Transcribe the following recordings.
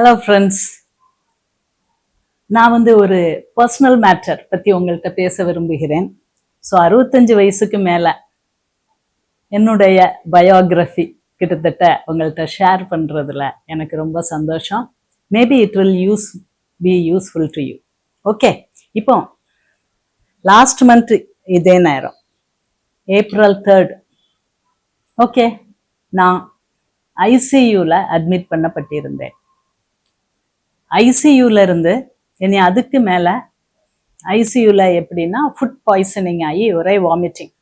Hello friends நான் வந்து ஒரு பர்சனல் மேட்டர் பற்றி உங்கள்கிட்ட பேச விரும்புகிறேன். ஸோ அறுபத்தஞ்சு வயசுக்கு மேலே என்னுடைய பயோகிராஃபி கிட்டத்தட்ட உங்கள்கிட்ட ஷேர் பண்ணுறதுல எனக்கு ரொம்ப சந்தோஷம். Maybe it will use be useful to you okay இப்போ லாஸ்ட் மந்த் இதே நேரம். ஏப்ரல் தேர்ட் ஓகே நான் ஐசியூவில் அட்மிட் பண்ணப்பட்டிருந்தேன். ஐசியூல இருந்து இனி அதுக்கு மேலே ஐசியூவில் எப்படின்னா ஃபுட் பாய்சனிங் ஆகி ஒரே வாமிட்டிங்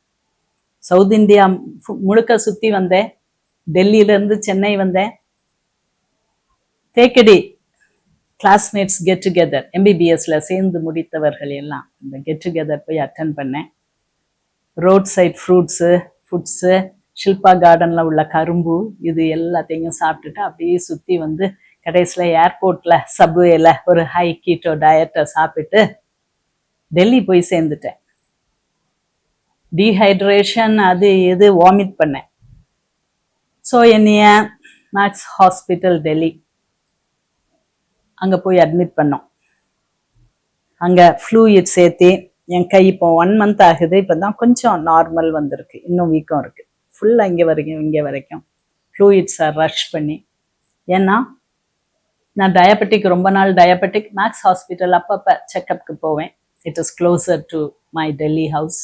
சவுத் இந்தியா ஃபு- முழுக்க சுற்றி வந்தேன் டெல்லியிலேருந்து சென்னை வந்தேன் தேக்கடி கிளாஸ்மேட்ஸ் கெட் டுகெதர் எம்பிபிஎஸ்ல சேர்ந்து முடித்தவர்கள் எல்லாம் இந்த கெட் டுகெதர் போய் அட்டன் பண்ணேன். Road side fruits foods Shilpa கார்டனில் உள்ள கரும்பு இது எல்லாத்தையும் சாப்பிட்டுட்டு அப்படியே சுற்றி வந்து கடைசியில் ஏர்போர்ட்டில் சப்வேல ஒரு ஹை கீட்டோ டயட்டை சாப்பிட்டு டெல்லி போய் சேர்ந்துட்டேன். டீஹைட்ரேஷன் அது இது வாமிட் பண்ணேன். ஸோ என்னைய மேக்ஸ் ஹாஸ்பிட்டல் டெல்லி. அங்கே போய் அட்மிட் பண்ணோம். அங்கே ஃப்ளூயிட் சேர்த்து என் கை இப்போ ஒன் மந்த் ஆகுது. இப்போ தான் கொஞ்சம் நார்மல் வந்திருக்கு. இன்னும் வீக்கம் இருக்குது ஃபுல்லாக இங்கே வரைக்கும் இங்கே வரைக்கும். ஃப்ளூயிட்ஸை ரஷ் பண்ணி. ஏன்னா நான் டயபெட்டிக் ரொம்ப நாள் டயபெட்டிக் மேக்ஸ் ஹாஸ்பிட்டல் அப்பப்போ செக்கப்புக்கு போவேன். It is closer to my Delhi house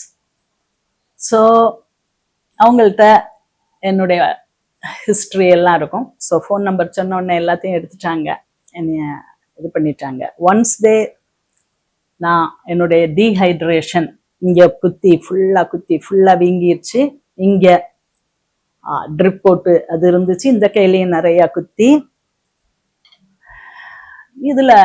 so அவங்கள்ட்ட என்னுடைய ஹிஸ்ட்ரி எல்லாம் இருக்கும். ஸோ ஃபோன் நம்பர் சொன்னோடனே எல்லாத்தையும் எடுத்துட்டாங்க. என்னைய இது பண்ணிட்டாங்க. ஒன்ஸ் டே நான் என்னுடைய டீஹைட்ரேஷன் இங்கே குத்தி ஃபுல்லாக குத்தி ஃபுல்லாக வீங்கிருச்சு. இங்கே ட்ரிப் போட்டு அது இருந்துச்சு. இந்த கையிலையும் நிறையா குத்தி இதில்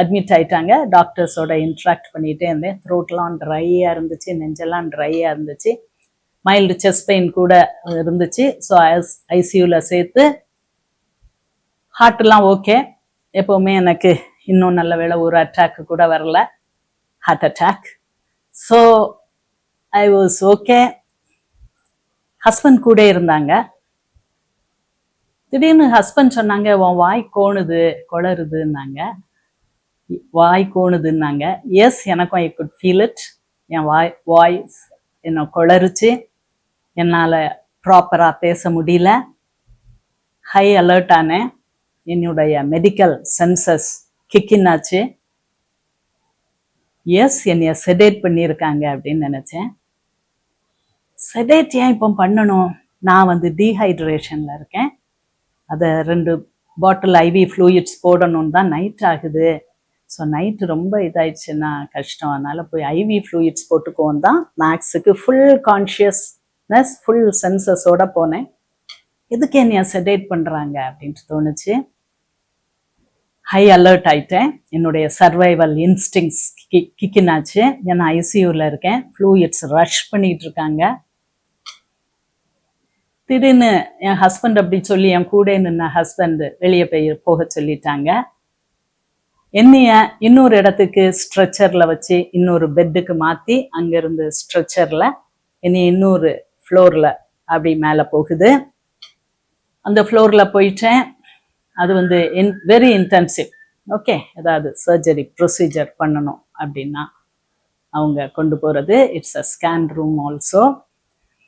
அட்மிட் ஆயிட்டாங்க. டாக்டர்ஸோட இன்ட்ராக்ட் பண்ணிகிட்டே இருந்தேன். த்ரோட்லாம் ட்ரையாக இருந்துச்சு நெஞ்செல்லாம் ட்ரையாக இருந்துச்சு. மைல்டு செஸ்ட் பெயின் கூட இருந்துச்சு. ஸோ ஐசியூவில் சேர்த்து ஹார்ட்லாம் ஓகே எப்போவுமே எனக்கு இன்னும் நல்ல வேலை ஒரு அட்டாக்கு கூட வரல. Heart attack so I was okay husband கூட இருந்தாங்க. திடீர்னு ஹஸ்பண்ட் சொன்னாங்க உன் வாய் கோணுது குளருதுன்னாங்க. வாய் கோணுதுன்னாங்க. எஸ் எனக்கும் ஐ குட் ஃபீல் இட் என் வாய் வாய்ஸ் என்னை குளறுச்சு என்னால் ப்ராப்பராக பேச முடியல. ஹை அலர்ட் ஆனேன். என்னுடைய மெடிக்கல் சென்சஸ் கிக்கின் ஆச்சு. எஸ் என்னைய செடேட் பண்ணியிருக்காங்க அப்படின்னு நினச்சேன். செடேட் ஏன் இப்போ பண்ணணும்? நான் வந்து டீஹைட்ரேஷனில் இருக்கேன். அதை ரெண்டு பாட்டில் ஐவி ஃப்ளூயிட்ஸ் போடணும்னு தான் நைட் ஆகுது. ஸோ நைட்டு ரொம்ப இதாயிடுச்சுன்னா கஷ்டம். அதனால் போய் ஐவி ஃப்ளூயிட்ஸ் போட்டுக்குவோம் தான் மேக்ஸுக்கு ஃபுல் கான்ஷியஸ்னஸ் ஃபுல் சென்சஸோட போனேன். எதுக்கு என்னைய செடேட் பண்ணுறாங்க அப்படின்ட்டு தோணுச்சு. ஹை அலர்ட் ஆயிட்டேன். என்னுடைய சர்வைவல் இன்ஸ்டிங்ஸ் கிக்கினாச்சு. ஏன்னா ஐசியூவில் இருக்கேன். ஃப்ளூயிட்ஸ் ரஷ் பண்ணிகிட்டு இருக்காங்க. திடீர்னு என் ஹஸ்பண்ட் அப்படி சொல்லி என் கூட நின்ன ஹஸ்பண்ட் வெளியே போய் போக சொல்லிட்டாங்க. என்னைய இன்னொரு இடத்துக்கு ஸ்ட்ரெச்சரில் வச்சு இன்னொரு பெட்டுக்கு மாற்றி அங்கேருந்து ஸ்ட்ரெச்சரில் என்னைய இன்னொரு ஃப்ளோரில் அப்படி மேலே போகுது. அந்த ஃப்ளோரில் போயிட்டேன். அது வந்து இன் வெரி இன்டென்சிவ் ஓகே ஏதாவது சர்ஜரி ப்ரொசீஜர் பண்ணணும் அப்படின்னா அவங்க கொண்டு போகிறது it's a scan room also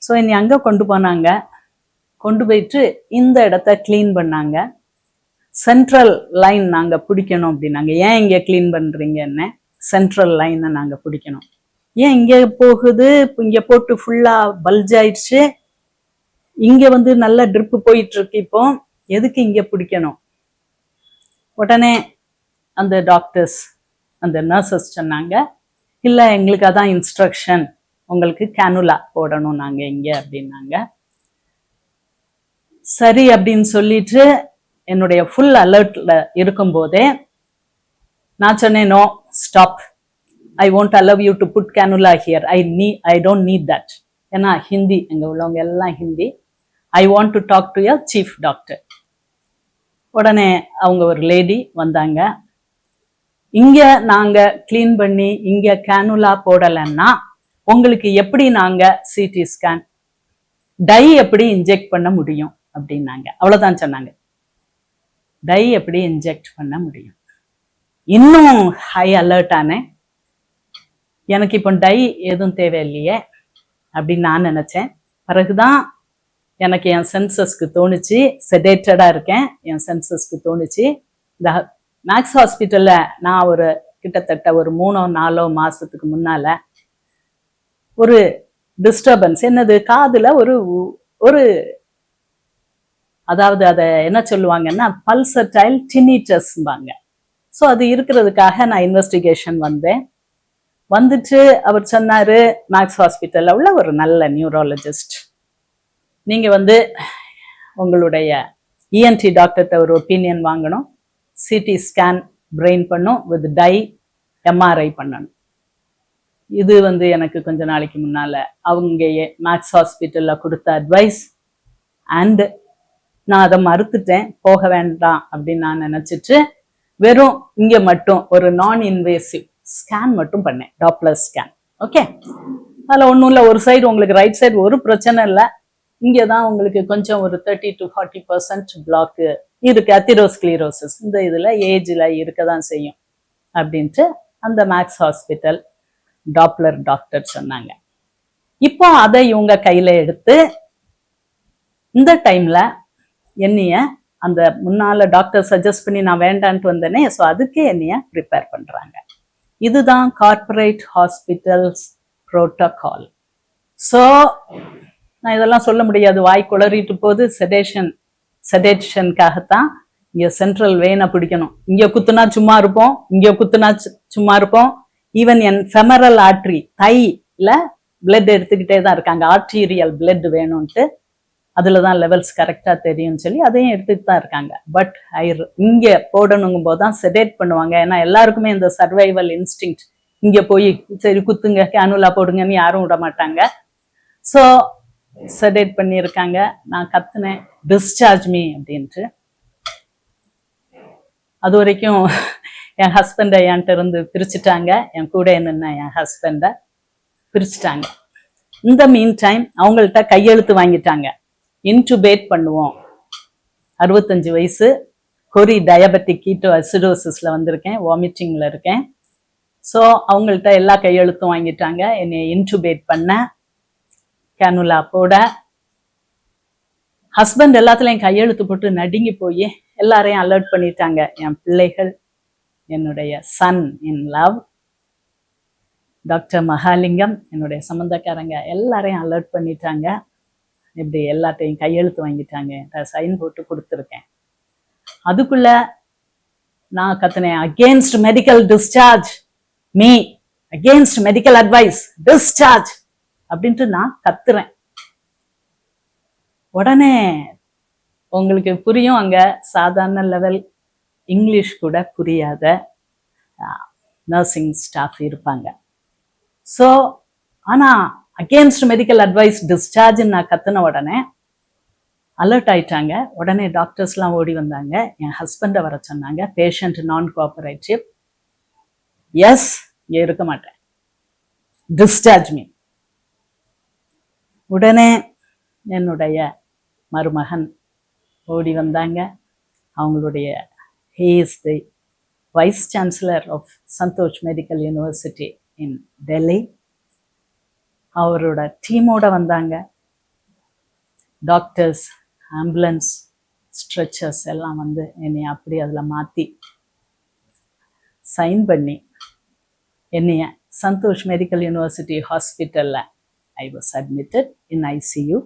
so என்னை அங்கே கொண்டு போனாங்க. கொண்டு போயிட்டு இந்த இடத்த க்ளீன் பண்ணாங்க. சென்ட்ரல் லைன் நாங்கள் பிடிக்கணும் அப்படின்னாங்க. ஏன் இங்கே க்ளீன் பண்ணுறீங்கன்னு சென்ட்ரல் லைனை நாங்கள் பிடிக்கணும். ஏன் இங்கே போகுது? இங்கே போட்டு ஃபுல்லாக பல்ஜ் ஆயிடுச்சு. இங்கே வந்து நல்ல ட்ரிப்பு போயிட்டுருக்கு இப்போ. எதுக்கு இங்கே பிடிக்கணும்? உடனே அந்த டாக்டர்ஸ் அந்த நர்சஸ் சொன்னாங்க இல்லை எங்களுக்கு அதான் இன்ஸ்ட்ரக்ஷன் உங்களுக்கு கேனுலா போடணும் நாங்கள் இங்கே அப்படின்னாங்க. சரி அப்படின்னு சொல்லிட்டு என்னுடைய ஃபுல் அலர்ட்ல இருக்கும்போதே நான் சொன்னேன் no stop I won't allow you to put cannula here I need I don't NEET that ஏன்னா ஹிந்தி இங்கே உள்ளவங்க எல்லாம் Hindi I want to talk to your chief doctor உடனே அவங்க ஒரு லேடி வந்தாங்க. இங்க நாங்க க்ளீன் பண்ணி இங்க கேனுலா போடலைன்னா உங்களுக்கு எப்படி நாங்க சிடி ஸ்கேன் டை எப்படி இன்ஜெக்ட் பண்ண முடியும்? அப்படின்னாங்க. அவ்வளவுதான் சொன்னாங்க. டை எப்படி இன்ஜெக்ட் பண்ண முடியும்? இன்னும் ஹை அலர்ட் ஆனேன். எனக்கு இப்போ டை எதுவும் தேவையில்லையே அப்படின்னு நான் நினச்சேன். பிறகுதான் எனக்கு என் சென்சஸ்க்கு தோணுச்சு. செடேட்டடாக இருக்கேன். என் சென்சஸ்க்கு தோணுச்சு. இந்த மேக்ஸ் ஹாஸ்பிட்டலில் நான் ஒரு கிட்டத்தட்ட ஒரு மூணோ நாலோ மாசத்துக்கு முன்னால ஒரு டிஸ்டர்பன்ஸ் என்னது? காதுல ஒரு ஒரு அதாவது அதை என்ன சொல்லுவாங்கன்னா பல்சர்டைல் டினிட்டஸ்பாங்க ஸோ அது இருக்கிறதுக்காக நான் இன்வெஸ்டிகேஷன் வந்தேன். வந்துட்டு அவர் சொன்னார் மேக்ஸ் ஹாஸ்பிட்டலில் உள்ள ஒரு நல்ல நியூரோலஜிஸ்ட் நீங்கள் வந்து உங்களுடைய இஎன்டி டாக்டர்கிட்ட ஒரு ஒப்பீனியன் வாங்கணும். சிடி ஸ்கேன் பிரெயின் பண்ணும் வித் டை எம்ஆர்ஐ பண்ணணும். இது வந்து எனக்கு கொஞ்ச நாளைக்கு முன்னால் அவங்க மேக்ஸ் ஹாஸ்பிட்டலில் கொடுத்த அட்வைஸ் அண்டு நான் அதை மறுத்துட்டேன் போக வேண்டாம் அப்படின்னு நான் நினைச்சிட்டு வெறும் இங்க மட்டும் ஒரு நான் இன்வேசிவ் ஸ்கேன் மட்டும் பண்ணேன் டாப்ளர் ஸ்கேன் ஓகே அதில் ஒன்றும் இல்லை ஒரு சைடு உங்களுக்கு ரைட் சைடு ஒரு பிரச்சனை இல்லை. இங்கே தான் உங்களுக்கு கொஞ்சம் ஒரு thirty to forty percent block இருக்கு அத்திரோஸ்க்ளீரோசிஸ் இந்த இதில் ஏஜில் இருக்க தான் செய்யும் அப்படின்ட்டு அந்த மேக்ஸ் ஹாஸ்பிட்டல் டாப்ளர் டாக்டர் சொன்னாங்க. இப்போ அதை இவங்க கையில் எடுத்து இந்த டைம்ல என்னைய அந்த முன்னால டாக்டர் சஜஸ்ட் பண்ணி நான் வேண்டான்ட்டு வந்தேனே ஸோ அதுக்கே என்னைய ப்ரிப்பேர் பண்ணுறாங்க இதுதான் கார்ப்பரேட் ஹாஸ்பிட்டல்ஸ் ப்ரோட்டோகால் ஸோ நான் இதெல்லாம் சொல்ல முடியாது. வாய் குளறிட்டு போது செடேஷன் செடேஷனுக்காகத்தான் இங்கே சென்ட்ரல் வெயினை பிடிக்கணும். இங்கே குத்துனா சும்மா இருப்போம் இங்கே குத்துனா சு- சும்மா இருப்போம். ஈவன் என் ஃபெமரல் ஆர்ட்ரி தைல பிளட் எடுத்துக்கிட்டே தான் இருக்காங்க. ஆர்டீரியல் பிளட் வேணும்ன்ட்டு அதில் தான் லெவல்ஸ் கரெக்டாக தெரியும்னு சொல்லி அதையும் எடுத்துகிட்டு தான் இருக்காங்க பட் ஐ இங்கே போடணுங்கும் போது தான் செடேட் பண்ணுவாங்க. ஏன்னா எல்லாருக்குமே இந்த சர்வைவல் இன்ஸ்டிங் இங்கே போய் சரி குத்துங்க கேனுலா போடுங்கன்னு யாரும் விட மாட்டாங்க. ஸோ செடேட் பண்ணியிருக்காங்க. நான் கத்துனேன். டிஸ்சார்ஜ் மீ அப்படின்ட்டு. அது வரைக்கும் என் ஹஸ்பண்டை என்கிட்ட இருந்து பிரிச்சுட்டாங்க. என் கூட நின்ன என் ஹஸ்பண்டை பிரிச்சுட்டாங்க. இந்த மீன் டைம் அவங்கள்ட்ட கையெழுத்து வாங்கிட்டாங்க. இன்டுபேட் பண்ணுவோம். அறுபத்தஞ்சு வயசு கொரி டயபெட்டிக் கீட்டோ அசிடோசிஸில் வந்திருக்கேன் வாமிட்டிங்கில் இருக்கேன். ஸோ அவங்கள்ட்ட எல்லா கையெழுத்தும் வாங்கிட்டாங்க. என்னை இன்டுபேட் பண்ண கேனுலா போட. ஹஸ்பண்ட் எல்லாத்துலேயும் கையெழுத்து போட்டு நடுங்கி போய் எல்லாரையும் அலர்ட் பண்ணிட்டாங்க. என் பிள்ளைகள் என்னுடைய son in law doctor Mahalingam என்னுடைய சம்மந்தக்காரங்க எல்லாரையும் அலர்ட் பண்ணிட்டாங்க. இப்படி எல்லாத்தையும் கையெழுத்து வாங்கிட்டாங்க. சைன் போட்டு கொடுத்துருக்கேன். அதுக்குள்ள நான் கத்துனேன் against medical discharge me against medical advice discharge அப்படின்ட்டு நான் கத்துறேன். உடனே உங்களுக்கு புரியும் அங்க சாதாரண லெவல் இங்கிலீஷ் கூட புரியாத நர்சிங் ஸ்டாஃப் இருப்பாங்க. ஸோ ஆனா அகேன்ஸ்ட் மெடிக்கல் அட்வைஸ் டிஸ்சார்ஜ்னு நான் கத்துன உடனே அலர்ட் ஆயிட்டாங்க. உடனே டாக்டர்ஸ்லாம் ஓடி வந்தாங்க. என் ஹஸ்பண்டை வர சொன்னாங்க. பேஷண்ட் நான் கோஆபரேட்டிவ் எஸ் இங்கே இருக்க மாட்டேன். டிஸ்சார்ஜ் மீ உடனே என்னுடைய மருமகன் ஓடி வந்தாங்க. அவங்களுடைய he's the vice chancellor of Santosh medical university in Delhi அவரோட டீமோட வந்தாங்க. டாக்டர்ஸ் ஆம்புலன்ஸ் ஸ்ட்ரெச்சர்ஸ் எல்லாம் வந்து என்னை அப்படி அதில் மாற்றி சைன் பண்ணி என்னைய சந்தோஷ் மெடிக்கல் யூனிவர்சிட்டி ஹாஸ்பிட்டலில் I was admitted in ICU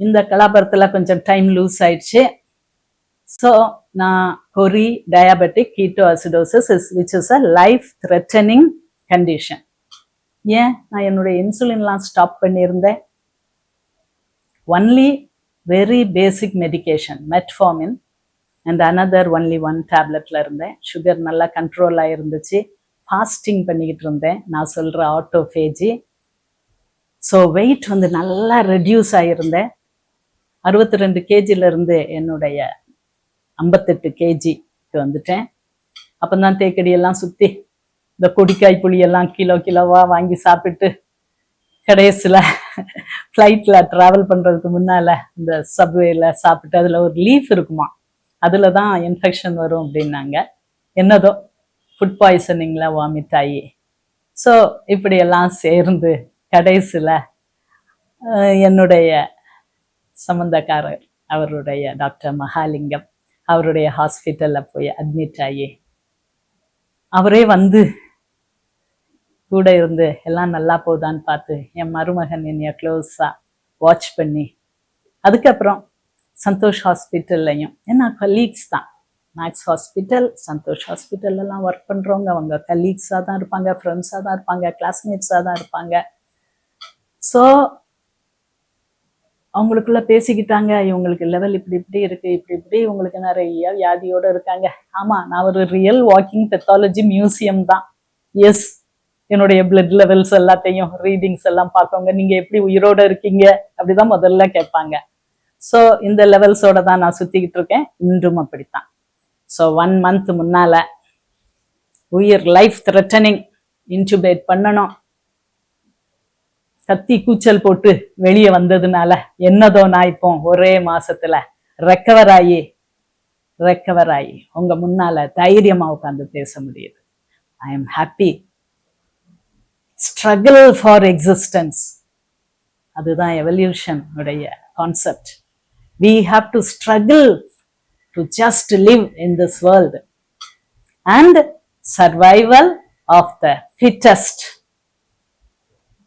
இந்த கலாபரத்தில் கொஞ்சம் டைம் லூஸ் ஆயிடுச்சு. ஸோ நான் கொரி diabetic ketoacidosis is which is a life threatening condition ஏன் நான் என்னுடைய இன்சுலின்லாம் ஸ்டாப் பண்ணியிருந்தேன்? Only very basic medication metformin and another only one டேப்லெட்டில் இருந்தேன். சுகர் நல்லா கண்ட்ரோலாக இருந்துச்சு ஃபாஸ்டிங் பண்ணிக்கிட்டு இருந்தேன். நான் சொல்கிற ஆட்டோஃபேஜி ஸோ வெயிட் வந்து நல்லா ரெடியூஸ் ஆகியிருந்தேன் அறுபத்தி ரெண்டு கேஜிலேருந்து என்னுடைய ஐம்பத்தெட்டு கேஜிக்கு வந்துட்டேன். அப்போ தான் தேக்கடியெல்லாம் சுற்றி இந்த கொடிக்காய் புளியெல்லாம் கிலோ கிலோவாக வாங்கி சாப்பிட்டு கடைசியில் ஃப்ளைட்டில் ட்ராவல் பண்ணுறதுக்கு முன்னால் இந்த சப்வேயில் சாப்பிட்டு அதில் ஒரு லீஃப் இருக்குமா? அதில் தான் இன்ஃபெக்ஷன் வரும் அப்படின்னாங்க. என்னதோ ஃபுட் பாய்சனிங்கில் வாமிட் ஆகி. ஸோ இப்படியெல்லாம் சேர்ந்து கடைசியில் என்னுடைய சம்மந்தக்காரர் அவருடைய டாக்டர் மகாலிங்கம் அவருடைய ஹாஸ்பிட்டலில் போய் அட்மிட் ஆகி அவரே வந்து கூட இருந்து எல்லாம் நல்லா போதான்னு பார்த்து என் மருமகன் என்னைய க்ளோஸாக வாட்ச் பண்ணி அதுக்கப்புறம் சந்தோஷ் ஹாஸ்பிட்டல்லையும் ஏன்னா கலீக்ஸ் தான். மேக்ஸ் ஹாஸ்பிட்டல் சந்தோஷ் ஹாஸ்பிட்டல்லாம் ஒர்க் பண்ணுறவங்க அவங்க கலீக்ஸாக தான் இருப்பாங்க ஃப்ரெண்ட்ஸாக தான் இருப்பாங்க கிளாஸ்மேட்ஸாக தான் இருப்பாங்க. ஸோ அவங்களுக்குள்ள பேசிக்கிட்டாங்க இவங்களுக்கு லெவல் இப்படி இப்படி இருக்கு இப்படி இப்படி இவங்களுக்கு நிறைய வியாதியோட இருக்காங்க. ஆமாம் நான் ஒரு ரியல் வாக்கிங் பெத்தாலஜி மியூசியம் தான். எஸ் என்னுடைய பிளட் லெவல்ஸ் எல்லாத்தையும் ரீடிங்ஸ் எல்லாம் பார்க்கவங்க நீங்க எப்படி உயிரோட இருக்கீங்க? அப்படிதான் முதல்ல கேட்பாங்க. ஸோ இந்த லெவல்ஸோட தான் நான் சுத்திக்கிட்டு இருக்கேன். இன்றும் அப்படித்தான். ஸோ ஒன் மந்த் முன்னால உயிர் லைஃப் த்ரெட்டனிங் இன்சுபேட் பண்ணணும். கத்தி கூச்சல் போட்டு வெளியே வந்ததுனால என்னதோ நாய்ப்போம் ஒரே மாசத்துல ரெக்கவர் ஆகி ரெக்கவர் ஆகி. உங்க முன்னால தைரியமா உட்காந்து பேச முடியுது. I am happy struggle for existence அதுதான் எவல்யூஷன் உடைய concept we have to struggle to just live in this world and survival of the fittest